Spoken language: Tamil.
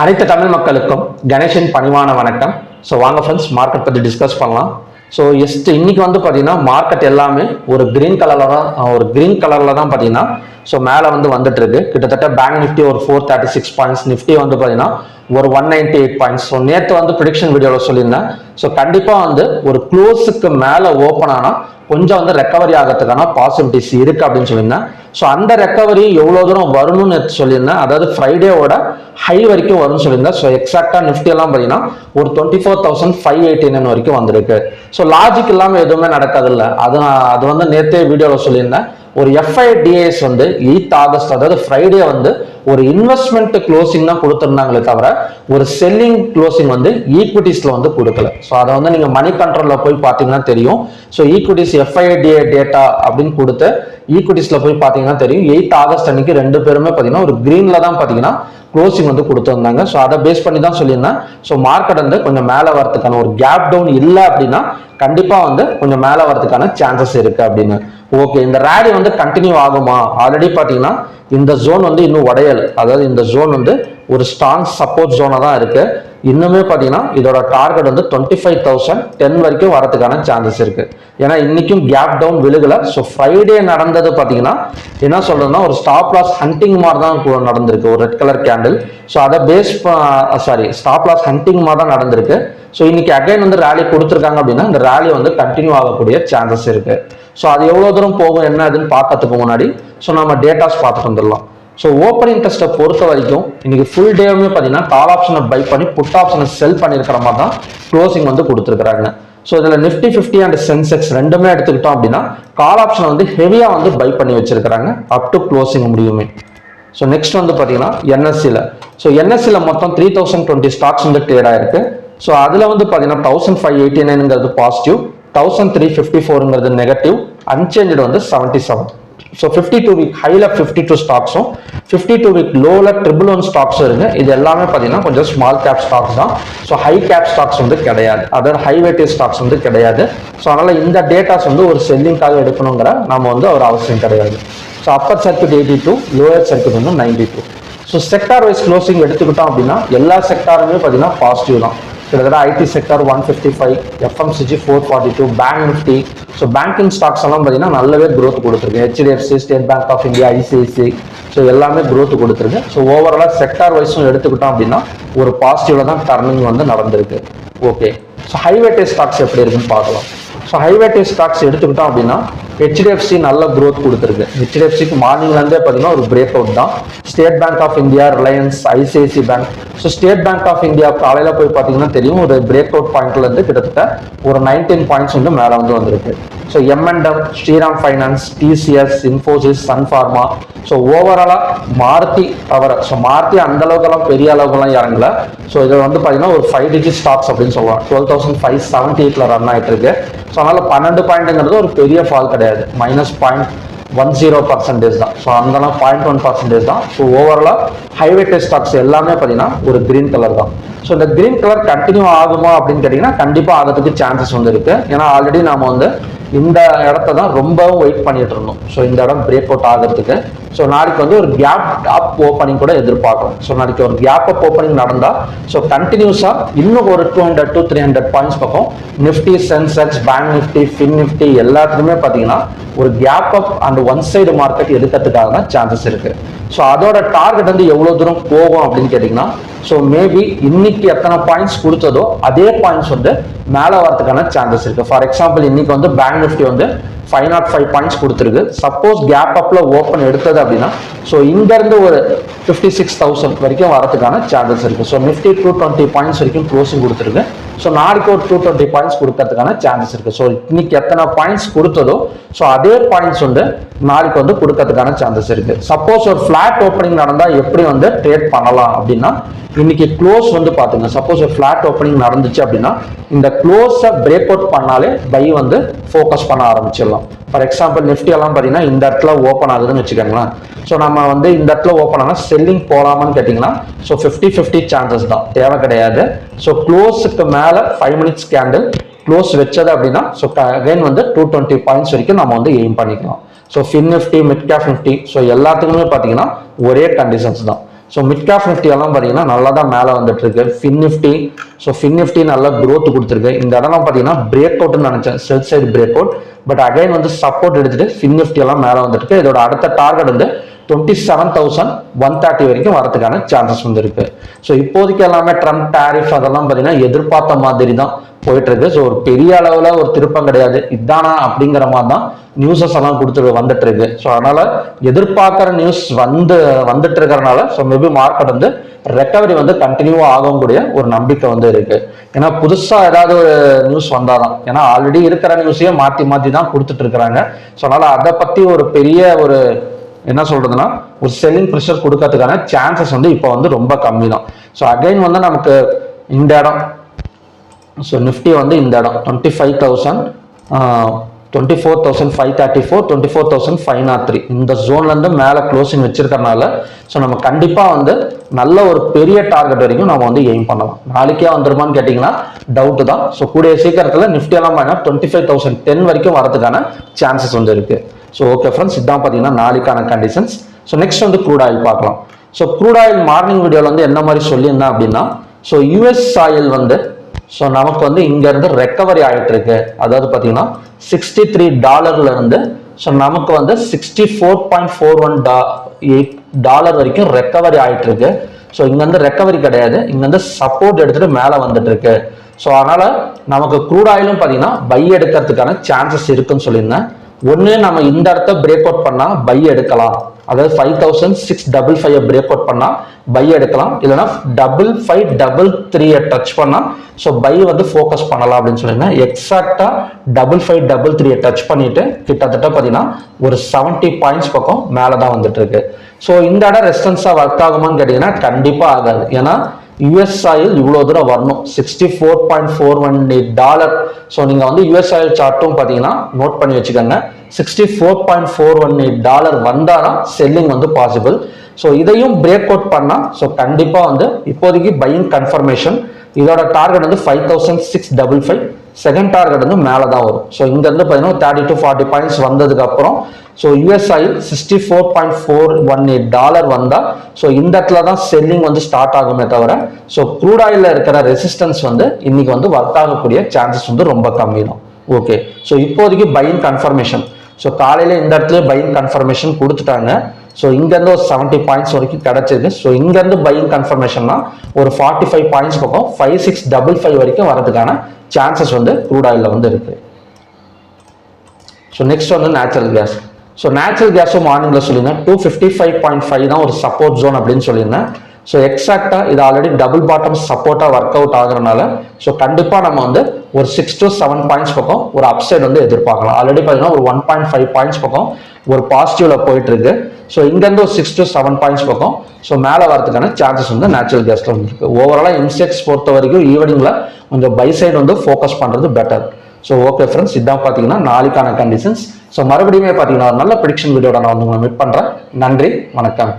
அனைத்து தமிழ் மக்களுக்கும் கணேசன் பணிவான வணக்கம். ஸோ வாங்க ஃப்ரெண்ட்ஸ் மார்க்கெட் பற்றி டிஸ்கஸ் பண்ணலாம். ஸோ எஸ்ட் இன்னைக்கு வந்து பார்த்தீங்கன்னா மார்க்கெட் எல்லாமே ஒரு கிரீன் கலரில் தான் ஒரு கிரீன் கலரில் தான் பார்த்தீங்கன்னா ஸோ மேலே வந்து வந்துட்டு இருக்கு. கிட்டத்தட்ட பேங்க் நிஃப்டி ஒரு four thirty six points Nifty வந்து பார்த்தீங்கன்னா ஒரு one ninety eight points so நேற்று வந்து ப்ரிடிக்ஷன் வீடியோவில் சொல்லியிருந்தேன். ஸோ கண்டிப்பாக வந்து ஒரு க்ளோஸுக்கு மேலே ஓப்பன் ஆனால் கொஞ்சம் வந்து ரெக்கவரி ஆகிறதுக்கான பாசிபிலிட்டிஸ் இருக்குது அப்படின்னு சொல்லியிருந்தேன். ஸோ அந்த ரெக்கவரி எவ்வளோ தூரம் வரும்னு நேற்று சொல்லியிருந்தேன். அதாவது ஃப்ரைடேவோட ஹை வரைக்கும் வரும்னு சொல்லியிருந்தேன். ஸோ எக்ஸாக்டாக நிஃப்டி எல்லாம் பார்த்தீங்கன்னா ஒரு டுவெண்ட்டி ஃபோர் தௌசண்ட் ஃபைவ் எயிட்டின்னு வரைக்கும் வந்திருக்கு. ஸோ லாஜிக் இல்லாமல் எதுவுமே நடக்காதுல்ல. அது நான் அது வந்து நேற்றே வீடியோவில் சொல்லியிருந்தேன். ஒரு எஃப்ஐடிஏஎஸ் வந்து எயித் ஆகஸ்ட் அதாவது ஃப்ரைடே வந்து ஒரு இன்வெஸ்ட்மெண்ட் க்ளோசிங் தான் கொடுத்துருந்தாங்களே தவிர ஒரு செல்லிங் க்ளோசிங் வந்து ஈக்விட்டிஸ்ல வந்து கொடுக்கல. ஸோ அதை வந்து நீங்க மணி கண்ட்ரோல்ல போய் பார்த்தீங்கன்னா தெரியும். ஸோ ஈக்விட்டிஸ் எஃப்ஐடிஏ டேட்டா அப்படின்னு கொடுத்து ஈக்விட்டிஸ்ல போய் பார்த்தீங்கன்னா தெரியும். எயித் ஆகஸ்ட் அன்னைக்கு ரெண்டு பேருமே பார்த்தீங்கன்னா ஒரு க்ரீனில் தான் பார்த்தீங்கன்னா க்ளோசிங் வந்து கொடுத்துருந்தாங்க. ஸோ அதை பேஸ் பண்ணி தான் சொல்லியிருந்தேன். ஸோ மார்க்கெட் வந்து கொஞ்சம் மேலே வரதுக்கான ஒரு கேப் டவுன் இல்லை அப்படின்னா கண்டிப்பாக வந்து கொஞ்சம் மேலே வரதுக்கான சான்சஸ் இருக்கு அப்படின்னு. ஓகே இந்த ரேலி வந்து கண்டினியூ ஆகுமா? ஆல்ரெடி பார்த்தீங்கன்னா இந்த ஜோன் வந்து இன்னும் உடையல். அதாவது இந்த ஜோன் வந்து ஒரு ஸ்ட்ராங் சப்போர்ட் ஜோனாக தான் இருக்கு. இன்னுமே பார்த்தீங்கன்னா இதோட டார்கெட் வந்து டுவெண்ட்டி ஃபைவ் தௌசண்ட் டென் வரைக்கும் வரதுக்கான சான்சஸ் இருக்கு. ஏன்னா இன்னைக்கும் கேப் டவுன் விழுகல. ஸோ ஃப்ரைடே நடந்தது பார்த்தீங்கன்னா என்ன சொல்றதுன்னா ஒரு ஸ்டாப் லாஸ் ஹண்டிங் மாதிரி தான் கூட நடந்திருக்கு. ஒரு ரெட் கலர் கேண்டில் ஸோ அதை base sorry stop loss hunting மாதிரி தான் நடந்திருக்கு. ஸோ இன்னைக்கு அகைன் வந்து ரேலி கொடுத்துருக்காங்க அப்படின்னா இந்த ரேலி வந்து கண்டினியூ ஆகக்கூடிய சான்சஸ் இருக்கு. ஸோ அது எவ்வளோ தூரம் போகும் என்ன அதுன்னு பார்க்கறதுக்கு முன்னாடி ஸோ நம்ம டேட்டாஸ் பார்த்துட்டு வந்துடலாம். ஸோ ஓப்பனிங் டெஸ்ட்டை பொறுத்த வரைக்கும் இன்னைக்கு ஃபுல் டேவுமே பார்த்தீங்கன்னா கால் ஆப்ஷனை பை பண்ணி புட் ஆப்ஷனை செல் பண்ணியிருக்கிற மாதிரி தான் க்ளோசிங் வந்து கொடுத்துருக்குறாங்க. ஸோ இதில் நிஃப்டி ஃபிஃப்டி அண்ட் சென்செக்ஸ் ரெண்டுமே எடுத்துக்கிட்டோம் அப்படின்னா கால் ஆப்ஷனை வந்து ஹெவியாக வந்து பை பண்ணி வச்சிருக்கிறாங்க அப் டு க்ளோசிங் முடியுமே. ஸோ நெக்ஸ்ட் வந்து பார்த்தீங்கன்னா என்எஸ்சியில் ஸோ என்எஸ்சியில் மொத்தம் த்ரீ தௌசண்ட் டுவெண்ட்டி ஸ்டாக்ஸ் வந்து ட்ரேட் ஆயிருக்கு. ஸோ அதில் வந்து பார்த்தீங்கன்னா தௌசண்ட் ஃபைவ் எயிட்டி நைனுங்கிறது பாசிட்டிவ் தௌசண்ட் த்ரீ ஃபிஃப்டி ஃபோருங்கிறது நெகட்டிவ் அன்சேஞ்சு வந்து seventy seven so fifty two week ஹையில் ஃபிஃப்டி டூ ஸ்டாக்ஸும் ஃபிஃப்டி டூ வீக் லோவில் ட்ரிபிள் ஒன் ஸ்டாக்ஸும் இருக்கு. இது எல்லாமே பார்த்தீங்கன்னா கொஞ்சம் ஸ்மால் கேப் ஸ்டாக்ஸ் தான். ஸோ ஹை கேப் ஸ்டாக்ஸ் வந்து கிடையாது. அதாவது ஹை வெயிட்டேஜ் ஸ்டாக்ஸ் வந்து கிடையாது. ஸோ அதனால் இந்த டேட்டாஸ் வந்து ஒரு செல்லிங்காக எடுக்கணுங்கிற நம்ம வந்து ஒரு அவசியம் கிடையாது. So upper circuit eighty two lower circuit வந்து ninety two so sector wise closing எடுத்துக்கிட்டோம் அப்படின்னா எல்லா செக்டாருமே பார்த்தீங்கன்னா பாசிட்டிவ் தான். கிட்டத்தட்ட IT sector one fifty five FMCG four forty two bank Nifty so banking stocks எல்லாம் பார்த்தீங்கன்னா நல்லாவே க்ரோத் கொடுத்துருக்கு. HDFC State Bank of India ICICI so எல்லாமே க்ரோத் கொடுத்துருக்கு. ஸோ ஓவராலாக செக்டார் வைஸும் எடுத்துக்கிட்டோம் அப்படின்னா ஒரு பாசிட்டிவில் தான் டர்னிங் வந்து நடந்திருக்கு. ஓகே ஸோ ஹைவேட்டே ஸ்டாக்ஸ் எப்படி இருக்குன்னு பார்க்கலாம். ஸோ ஹைவேட்டேஜ் ஸ்டாக்ஸ் எடுத்துக்கிட்டோம் அப்படின்னா ஹெச்டிஎஃப்சி நல்ல க்ரோத் கொடுத்துருக்கு. ஹெச்டிஎஃப்சிக்கு மார்னிங்லேருந்தே பார்த்தீங்கன்னா ஒரு பிரேக் அவுட் தான் State Bank of India Reliance ICICI bank so State Bank of India காலையில் போய் பார்த்தீங்கன்னா தெரியும் ஒரு பிரேக் அவுட் பாயிண்ட்லேருந்து கிட்டத்தட்ட ஒரு நைன்டீன் பாயிண்ட்ஸ் வந்து மேலே வந்து வந்திருக்கு. So momentum Shriram Finance TCS Infosys Sun Pharma so ஓவராலாக மாருதி அவரை ஸோ மாருதி அந்த அளவுக்குலாம் பெரிய அளவுக்குலாம் இறங்கல. ஸோ இது வந்து பார்த்தீங்கன்னா ஒரு ஃபைவ் டிஜிட் ஸ்டாக்ஸ் அப்படின்னு சொல்லுவாங்க. டுவெல் தௌசண்ட் ஃபைவ் செவன்டி எயிட்டில் ரன் ஆகிட்டு இருக்கு ஸோ அதனால் பன்னெண்டு பாயிண்ட்டுங்கிறது ஒரு பெரிய ஃபால் கிடையாது. Minus point one zero percentage தான். ஸோ அந்தலாம் பாயிண்ட் ஒன் பர்சன்டேஜ் தான். ஸோ ஓவராலாக ஹைவேட்டேஜ் ஸ்டாக்ஸ் எல்லாமே பார்த்தீங்கன்னா ஒரு க்ரீன் கலர் தான். ஸோ இந்த கிரீன் கலர் கண்டினியூ ஆகுமா அப்படின்னு கேட்டிங்கன்னா கண்டிப்பாக ஆகிறதுக்கு சான்சஸ் வந்து இருக்குது ஏன்னா ஆல்ரெடி நாம் வந்து இந்த இடத்த தான் ரொம்பவும் வெயிட் பண்ணிட்டு இருந்தோம். ஸோ இந்த இடம் பிரேக் அவுட் ஆகிறதுக்கு. ஸோ நாளைக்கு வந்து ஒரு கேப் அப் ஓப்பனிங் கூட எதிர்பார்க்கலாம் ஸோ நாளைக்கு ஒரு கேப் அப் ஓப்பனிங் நடந்தால் ஸோ கண்டினியூஸாக இன்னும் ஒரு two hundred two three hundred points பக்கம் Nifty Sensex bank Nifty fin Nifty எல்லாத்துலையுமே பார்த்தீங்கன்னா ஒரு gap up and one side market எடுக்கிறதுக்காக தான் சான்சஸ் இருக்குது ஸோ அதோட டார்கெட் வந்து எவ்வளோ தூரம் போகும் அப்படின்னு கேட்டிங்கன்னா ஸோ மேபி இன்னைக்கு எத்தனை பாயிண்ட்ஸ் கொடுத்ததோ அதே பாயிண்ட்ஸ் வந்து மேலே வரதுக்கான சான்சஸ் இருக்குது ஃபார் எக்ஸாம்பிள் இன்னைக்கு வந்து பேங்க் நிஃப்டி வந்து ஃபைவ் நாட் ஃபைவ் பாயிண்ட்ஸ் கொடுத்துருக்கு. சப்போஸ் கேப் அப்பில் ஓப்பன் எடுத்தது அப்படின்னா ஸோ இங்கேருந்து ஒரு ஃபிஃப்டி சிக்ஸ் தௌசண்ட் வரைக்கும் வரதுக்கான சான்சஸ் இருக்குது so Nifty two twenty points வரைக்கும் க்ளோசிங் கொடுத்துருக்கு. ஸோ நாளைக்கு ஒரு டூ டுவெண்ட்டி பாயிண்ட்ஸ் கொடுக்கறதுக்கான சான்சஸ் இருக்குது ஸோ இன்னைக்கு எத்தனை பாயிண்ட்ஸ் கொடுத்ததோ ஸோ அதே பாயிண்ட்ஸ் வந்து நாளைக்கு வந்து கொடுக்கறதுக்கான சான்சஸ் இருக்குது சப்போஸ் ஒரு ஃப்ளாட் ஓப்பனிங் நடந்தால் எப்படி வந்து ட்ரேட் பண்ணலாம் அப்படின்னா இன்னைக்கு க்ளோஸ் வந்து பார்த்துங்க சப்போஸ் ஒரு ஃப்ளாட் ஓப்பனிங் நடந்துச்சு அப்படின்னா இந்த க்ளோஸை பிரேக் அவுட் பண்ணாலே பை வந்து ஃபோக்கஸ் பண்ண ஆரம்பிச்சிடலாம். ஃபார் எக்ஸாம்பிள் நிஃப்டி எல்லாம் பார்த்தீங்கன்னா இந்த இடத்துல ஓப்பன் ஆகுதுன்னு வச்சுக்கோங்களேன். ஸோ நம்ம வந்து இந்த இடத்துல ஓப்பன் ஆனால் செல்லிங் போகலாமான்னு கேட்டிங்கன்னா ஸோ ஃபிஃப்டி ஃபிஃப்டி சான்சஸ் தான். தேவை கிடையாது. ஸோ க்ளோஸுக்கு மேலே ஃபைவ் மினிட்ஸ் கேண்டில் க்ளோஸ் வச்சது அப்படின்னா ஸோ அகைன் வந்து டூ டுவெண்ட்டி பாயிண்ட்ஸ் வரைக்கும் நம்ம வந்து எய்ம் பண்ணிக்கலாம். So fin Nifty mid cap Nifty so எல்லாத்துக்குமே பார்த்தீங்கன்னா ஒரே கண்டிஷன்ஸ் தான். ஸோ மிட் கேப் நிஃப்டி எல்லாம் பார்த்தீங்கன்னா நல்லா தான் மேலே வந்துட்டு இருக்கு Fin Nifty so Fin Nifty நல்லா க்ரோத் கொடுத்துருக்கு. இந்த இடம்லாம் பார்த்தீங்கன்னா பிரேக் அவுட்னு நினச்சேன். Sell side break out but again வந்து சப்போர்ட் எடுத்துட்டு ஃபின் நிஃப்டி எல்லாம் மேலே வந்துட்டு இதோட அடுத்த டார்கெட் வந்து twenty seven thousand one thirty வரைக்கும் வரதுக்கான சான்சஸ் வந்து இருக்கு. ஸோ இப்போதைக்கு எல்லாமே ட்ரம்ப் டேரிஃப் அதெல்லாம் பார்த்தீங்கன்னா எதிர்பார்த்த மாதிரி தான் போயிட்டு இருக்கு ஸோ ஒரு பெரிய அளவில் ஒரு திருப்பம் கிடையாது. இதானா அப்படிங்கிற மாதிரி தான் நியூஸஸ் எல்லாம் கொடுத்து வந்துட்டு இருக்கு ஸோ அதனால எதிர்பார்க்குற நியூஸ் வந்து வந்துட்டு இருக்கிறனால ஸோ மேபி மார்க்கெட் வந்து ரெக்கவரி வந்து கண்டினியூவாக ஆகக்கூடிய ஒரு நம்பிக்கை வந்து இருக்கு. ஏன்னா புதுசா ஏதாவது ஒரு நியூஸ் வந்தாதான் ஏன்னா ஆல்ரெடி இருக்கிற நியூஸையே மாத்தி மாத்தி தான் கொடுத்துட்டு இருக்கிறாங்க. ஸோ அதனால அதை பத்தி ஒரு பெரிய ஒரு என்ன சொல்றதுன்னா ஒரு செல்லிங் ப்ரெஷர் கொடுக்கறதுக்கான சான்சஸ் வந்து இப்போ வந்து ரொம்ப கம்மி தான் ஸோ அகைன் வந்து நமக்கு இந்த இடம் ஸோ நிஃப்டி வந்து இந்த இடம் twenty five thousand twenty four thousand five thirty four twenty four thousand five nought three இந்த ஜோன்லேருந்து மேலே க்ளோசிங் வச்சிருக்கறனால ஸோ நம்ம கண்டிப்பாக வந்து நல்ல ஒரு பெரிய டார்கெட் வரைக்கும் நம்ம வந்து எய்ம் பண்ணலாம். நாளைக்கே வந்துருமான்னு கேட்டிங்கன்னா டவுட் தான். ஸோ கூடிய சீக்கிரத்தில் நிஃப்டி எல்லாம் பார்த்தீங்கன்னா டுவெண்ட்டி ஃபைவ் தௌசண்ட் டென் வரைக்கும் வரதுக்கான சான்சஸ் வந்து இருக்குது ஸோ ஓகே ஃப்ரெண்ட்ஸ் இதான் பார்த்தீங்கன்னா நாளைக்கான கண்டிஷன்ஸ் ஸோ நெக்ஸ்ட் வந்து க்ரூட் ஆயில் பார்க்கலாம். ஸோ க்ரூட் ஆயில் மார்னிங் வீடியோவில் வந்து என்ன மாதிரி சொல்லியிருந்தேன் அப்படின்னா ஸோ யூஎஸ் ஆயில் வந்து ஸோ நமக்கு வந்து இங்கேருந்து ரெக்கவரி ஆகிட்டு இருக்கு அதாவது பார்த்தீங்கன்னா சிக்ஸ்டி த்ரீ டாலர்ல இருந்து ஸோ நமக்கு வந்து sixty four point four one டா எயிட் டாலர் வரைக்கும் ரெக்கவரி ஆகிட்டு இருக்கு ஸோ இங்கேருந்து ரெக்கவரி கிடையாது. இங்கேருந்து சப்போர்ட் எடுத்துட்டு மேலே வந்துட்டு இருக்கு ஸோ அதனால நமக்கு க்ரூட் ஆயிலும் பார்த்தீங்கன்னா பை எடுக்கிறதுக்கான சான்சஸ் இருக்குன்னு சொல்லியிருந்தேன். ஒன்று நம்ம இந்த இடத்த பிரேக் அவுட் பண்ணால் பை எடுக்கலாம். அதாவது five thousand six double five break out பண்ணால் பை எடுக்கலாம். இல்லைனா டபுள் ஃபைவ் டபுள் த்ரீயை டச் பண்ணால் ஸோ பை வந்து ஃபோக்கஸ் பண்ணலாம் அப்படின்னு சொல்லியிருந்தேன். எக்ஸாக்டாக டபுள் ஃபைவ் டபுள் த்ரீயை டச் பண்ணிட்டு கிட்டத்தட்ட பார்த்தீங்கன்னா ஒரு செவன்ட்டி பாயிண்ட்ஸ் பக்கம் மேலே தான் வந்துட்டு இருக்கு. ஸோ இந்த இடம் ரெஸ்டன்ஸாக ஒர்க் ஆகுமான்னு கேட்டிங்கன்னா கண்டிப்பாக ஆகாது. ஏன்னா யுஎஸ் ஆயில் இவ்வளோ தூரம் வரணும். Sixty four point four one eight dollar so நீங்கள் வந்து யுஎஸ் ஆயில் சார்ட்டும் பார்த்தீங்கன்னா நோட் பண்ணி வச்சுக்கோங்க. Sixty four point four one eight dollar வந்தால் செல்லிங் வந்து பாசிபிள் ஸோ இதையும் பிரேக் அவுட் பண்ணால் ஸோ கண்டிப்பாக வந்து இப்போதைக்கு பையிங் கன்ஃபர்மேஷன் இதோட டார்கெட் வந்து five thousand six double five second target வந்து மேலே தான் வரும். ஸோ இங்கேருந்து பார்த்தீங்கன்னா தேர்ட்டி டு ஃபார்ட்டி பாயிண்ட்ஸ் வந்ததுக்கு அப்புறம் so USI sixty four point four one eight dollar வந்தால் ஸோ இந்த இடத்துல தான் செல்லிங் வந்து ஸ்டார்ட் ஆகுமே தவிர ஸோ க்ரூட் ஆயிலில் இருக்கிற ரெசிஸ்டன்ஸ் வந்து இன்னைக்கு வந்து ஒர்க் ஆகக்கூடிய சான்சஸ் வந்து ரொம்ப கம்மி தான். ஓகே ஸோ இப்போதைக்கு பையிங் கன்ஃபர்மேஷன் ஸோ காலையில் இந்த இடத்துல பையிங் கன்ஃபர்மேஷன் கொடுத்துட்டாங்க. ஸோ இங்கேருந்து ஒரு செவன்ட்டி பாயிண்ட்ஸ் வரைக்கும் கிடச்சிது. ஸோ இங்கேருந்து பையிங் கன்ஃபர்மேஷன்னா ஒரு ஃபார்ட்டி ஃபைவ் பாயிண்ட்ஸ் பக்கம் ஃபைவ் சிக்ஸ் டபுள் ஃபைவ் வரைக்கும் வரதுக்கான சான்சஸ் வந்து க்ரூட் ஆயிலில் வந்து இருக்கு. ஸோ நெக்ஸ்ட் வந்து நேச்சுரல் கேஸ் ஸோ நேச்சுரல் கேஸும் மார்னிங்கில் சொல்லியிருந்தேன். Two fifty five point five தான் ஒரு சப்போர்ட் ஜோன் அப்படின்னு சொல்லியிருந்தேன். ஸோ எக்ஸாக்டாக இது ஆல்ரெடி டபுள் பாட்டம் சப்போர்ட்டாக ஒர்க் அவுட் ஆகுறனால ஸோ கண்டிப்பாக நம்ம வந்து ஒரு சிக்ஸ் டு செவன் பாயிண்ட்ஸ் பக்கம் ஒரு அப்சைட் வந்து எதிர்பார்க்கலாம். ஆல்ரெடி பார்த்தீங்கன்னா ஒரு ஒன் பாயிண்ட் ஃபைவ் பாயிண்ட்ஸ் பக்கம் ஒரு பாசிட்டிவ்ல போயிட்டு இருக்கு. ஸோ இங்கேருந்து ஒரு சிக்ஸ் டு செவன் பாயிண்ட்ஸ் பக்கம் ஸோ மேலே வரதுக்கான சான்சஸ் வந்து நேச்சுரல் கேஸில் வந்துருக்கு ஓவராலாக இன்செக்ட்ஸ் பொறுத்த வரைக்கும் ஈவினிங்கில் கொஞ்சம் பை சைடு வந்து ஃபோக்கஸ் பண்ணுறது பெட்டர் ஸோ ஓகே ஃப்ரெண்ட்ஸ் இதான் பார்த்தீங்கன்னா நாளைக்கான கண்டிஷன்ஸ் ஸோ மறுபடியுமே பார்த்தீங்கன்னா நல்ல ப்ரிடிக்ஷன் வீடியோட நான் வந்து உங்களை மீட் பண்ணுறேன் நன்றி வணக்கம்.